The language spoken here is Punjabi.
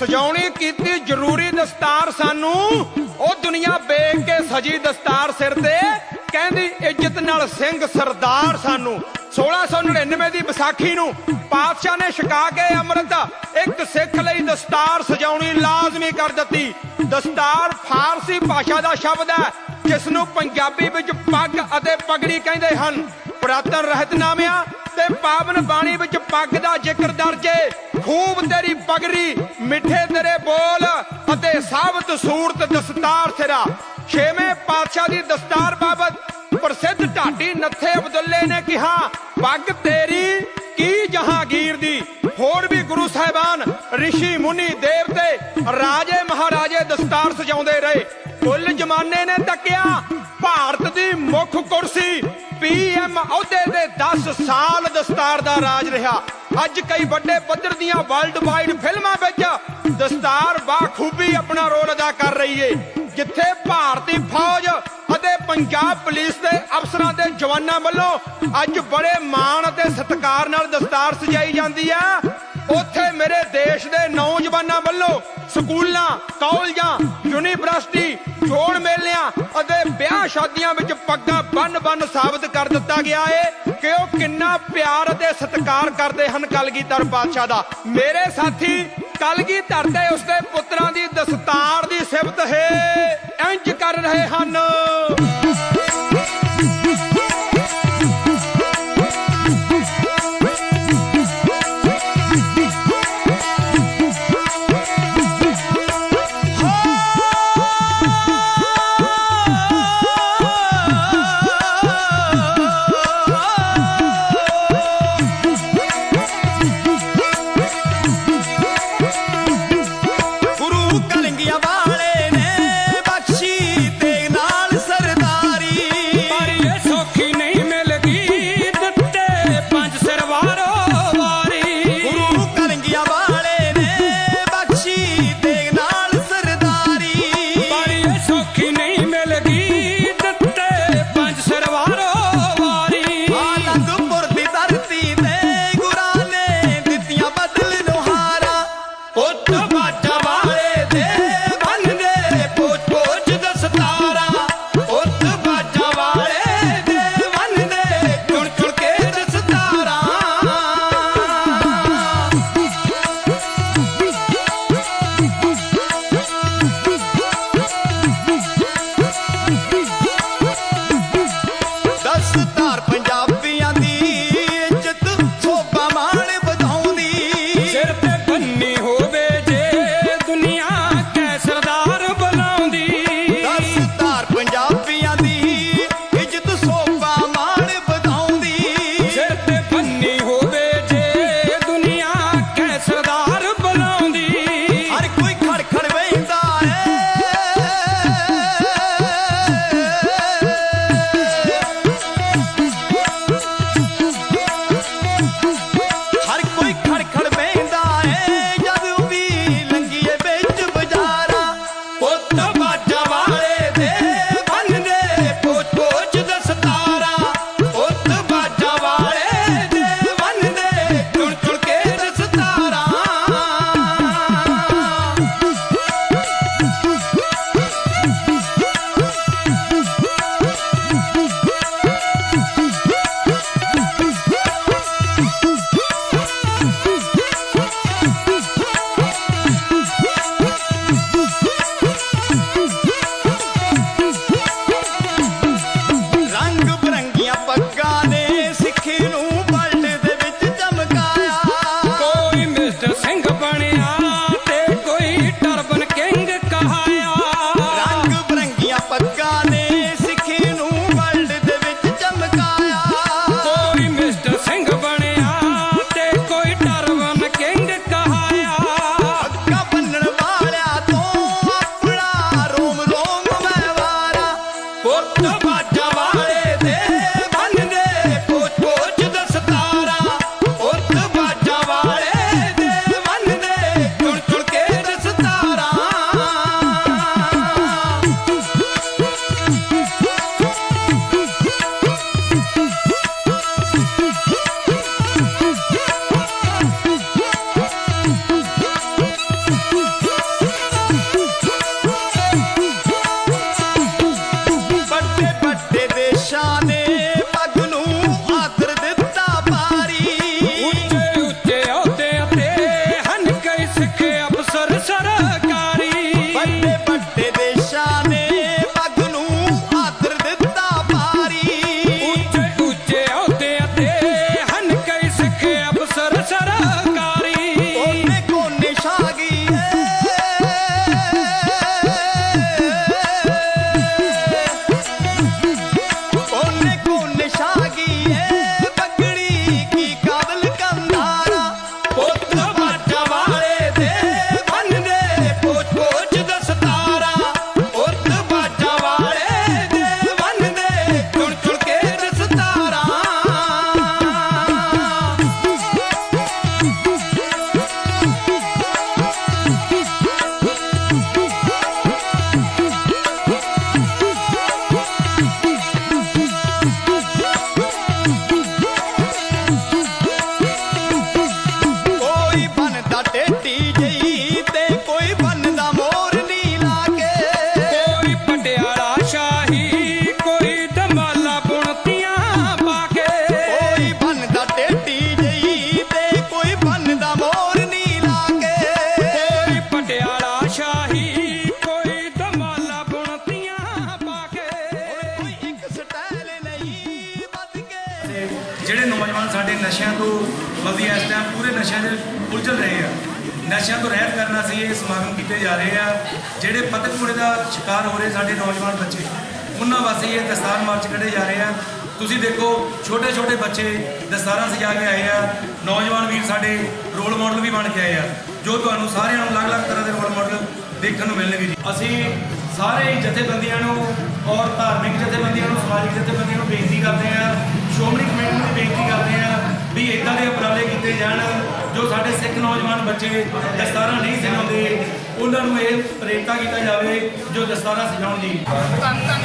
ਸਜਾਉਣੀ ਕੀਤੀ ਜ਼ਰੂਰੀ ਦਸਤਾਰ ਸਾਨੂੰ, ਉਹ ਦੁਨੀਆ ਵੇਖ ਕੇ ਸਜੀ ਦਸਤਾਰ ਸਿਰ ਤੇ, ਕਹਿੰਦੀ ਇੱਜ਼ਤ ਨਾਲ ਸਿੰਘ ਸਰਦਾਰ ਸਾਨੂੰ। 1699 ਦੀ ਵਿਸਾਖੀ ਨੂੰ ਪਾਤਸ਼ਾਹ ਨੇ ਛਕਾ ਕੇ ਅੰਮ੍ਰਿਤ, ਇੱਕ ਸਿੱਖ ਲਈ ਦਸਤਾਰ ਸਜਾਉਣੀ ਲਾਜ਼ਮੀ ਕਰ ਦਿੱਤੀ। ਦਸਤਾਰ ਫਾਰਸੀ ਭਾਸ਼ਾ ਦਾ ਸ਼ਬਦ ਹੈ ਜਿਸ ਨੂੰ ਪੰਜਾਬੀ ਵਿੱਚ ਪੱਗ ਅਤੇ ਪਗੜੀ ਕਹਿੰਦੇ ਹਨ। ਪੁਰਾਤਨ ਰਹਿਤਨਾਮਿਆਂ ਤੇ ਪਾਵਨ ਬਾਣੀ ਵਿੱਚ ਪੱਗ ਦਾ ਜ਼ਿਕਰ ਦਰਜ ਖੂਬ ਤੇਰੀ ਪਗੜੀ ਮਿੱਠੇ ਤੇਰੇ ਬੋਲ ਅਤੇ ਸਾਬਤ ਸੂਰਤ ਦਸਤਾਰ ਤੇਰਾ। ਛੇਵੇਂ ਪਾਤਸ਼ਾਹ ਦੀ ਦਸਤਾਰ ਬਾਬਤ ਪ੍ਰਸਿੱਧ ਢਾਡੀ ਨੱਥੇ ਅਬਦੁੱਲੇ ਨੇ ਕਿਹਾ, ਪੱਗ ਤੇਰੀ ਕੀ ਜਹਾਂਗੀਰ ਦੀ? ਹੋਰ ਵੀ ਗੁਰੂ ਸਾਹਿਬਾਨ, ਰਿਸ਼ੀ ਮੁਨੀ ਦੇਵਤੇ, ਰਾਜੇ ਮਹਾਰਾਜੇ ਦਸਤਾਰ ਸਜਾਉਂਦੇ ਰਹੇ। ਕੁੱਲ ਜਮਾਨੇ ਨੇ ਤੱਕਿਆ, ਭਾਰਤ ਦੀ ਮੁੱਖ ਕੁਰਸੀ ਪੀਐਮ ਅਹੁਦੇ ਦੇ 10 ਸਾਲ ਦਸਤਾਰ ਦਾ ਰਾਜ ਰਿਹਾ। ਅੱਜ ਕਈ ਵੱਡੇ ਪੱਧਰ ਦੀਆਂ ਵਰਲਡ ਵਾਈਡ ਫਿਲਮਾਂ ਵਿੱਚ ਦਸਤਾਰ ਬਾਖੂਬੀ ਆਪਣਾ ਰੋਲ ਅਦਾ ਕਰ ਰਹੀ ਏ। ਜਿੱਥੇ ਭਾਰਤੀ ਫੌਜ ਅਤੇ ਪੰਜਾਬ ਪੁਲਿਸ ਦੇ ਅਫਸਰਾਂ ਦੇ ਜਵਾਨਾਂ ਵੱਲੋਂ ਅੱਜ ਬੜੇ ਮਾਣ ਅਤੇ ਸਤਿਕਾਰ ਨਾਲ ਦਸਤਾਰ ਸਜਾਈ ਜਾਂਦੀ ਆ। ਉੱਥੇ ਮੇਰੇ ਦੇਸ਼ ਦੇ ਨੌਜਵਾਨਾਂ ਵੱਲੋਂ ਸਕੂਲਾਂ, ਕਾਲਜਾਂ, ਯੂਨੀਵਰਸਿਟੀ, ਚੋਣ ਮੇਲਿਆਂ ਅਤੇ ਵਿਆਹ ਸ਼ਾਦੀਆਂ ਵਿੱਚ ਪੱਗਾਂ ਬੰਨ-ਬੰਨ ਸਾਬਤ ਕਰ ਦਿੱਤਾ ਗਿਆ ਏ ਕਿ ਉਹ ਕਿੰਨਾ ਪਿਆਰ ਅਤੇ ਸਤਿਕਾਰ ਕਰਦੇ ਹਨ ਕਲਗੀਧਰ ਪਾਤਸ਼ਾਹ ਦਾ। ਮੇਰੇ ਸਾਥੀ, ਕਲਗੀਧਰ ਤੇ ਉਸਦੇ ਪੁੱਤਰਾਂ ਦੀ ਦਸਤਾਰ ਦੀ ਸਿਫਤ ਹੈ। ਇੰਜ ਕਰ ਰਹੇ ਹਨ। ਨਸ਼ਿਆਂ ਤੋਂ ਬਲਦੀ ਇਸ ਟਾਈਮ ਪੂਰੇ ਨਸ਼ਿਆਂ ਦੇ ਉਲਝਲ ਰਹੇ ਆ। ਨਸ਼ਿਆਂ ਤੋਂ ਰਹਿਤ ਕਰਨਾ ਸੀ ਇਹ ਸਮਾਗਮ ਕੀਤੇ ਜਾ ਰਹੇ ਆ, ਜਿਹੜੇ ਪਤਕਪੁਰੇ ਦਾ ਸ਼ਿਕਾਰ ਹੋ ਰਹੇ ਸਾਡੇ ਨੌਜਵਾਨ ਬੱਚੇ। ਉਹਨਾਂ ਵਾਸਤੇ ਇਹ ਦਸਤਾਰ ਮਾਰਚ ਕੱਢੇ ਜਾ ਰਹੇ ਆ। ਤੁਸੀਂ ਦੇਖੋ ਛੋਟੇ ਛੋਟੇ ਬੱਚੇ ਦਸਤਾਰਾਂ ਸਜਾ ਕੇ ਆਏ ਆ। ਨੌਜਵਾਨ ਵੀਰ ਸਾਡੇ ਰੋਲ ਮਾਡਲ ਵੀ ਬਣ ਕੇ ਆਏ ਆ, ਜੋ ਤੁਹਾਨੂੰ ਸਾਰਿਆਂ ਨੂੰ ਅਲੱਗ-ਅਲੱਗ ਤਰ੍ਹਾਂ ਦੇ ਰੋਲ ਮਾਡਲ ਦੇਖਣ ਨੂੰ ਮਿਲਣਗੇ ਜੀ। ਅਸੀਂ ਸਾਰੇ ਜਥੇਬੰਦੀਆਂ ਨੂੰ ਔਰ ਧਾਰਮਿਕ ਜਥੇਬੰਦੀਆਂ ਨੂੰ, ਸਮਾਜਿਕ ਜਥੇਬੰਦੀਆਂ ਨੂੰ ਬੇਨਤੀ ਕਰਦੇ ਆ, ਸ਼੍ਰੋਮਣੀ ਕਮੇਟੀ ਨੂੰ ਬੇਨਤੀ ਕਰਦੇ ਆ ਵੀ ਇਦਾਂ ਦੇ ਉਪਰਾਲੇ ਕੀਤੇ ਜਾਣ ਜੋ ਸਾਡੇ ਸਿੱਖ ਨੌਜਵਾਨ ਬੱਚੇ ਦਸਤਾਰਾਂ ਨਹੀਂ ਸਿਖਾਉਂਦੇ, ਉਹਨਾਂ ਨੂੰ ਇਹ ਪ੍ਰੇਰਿਤਾ ਕੀਤਾ ਜਾਵੇ ਜੋ ਦਸਤਾਰਾਂ ਸਿਖਾਉਣ ਦੀ। ਧੰਨ ਧੰਨ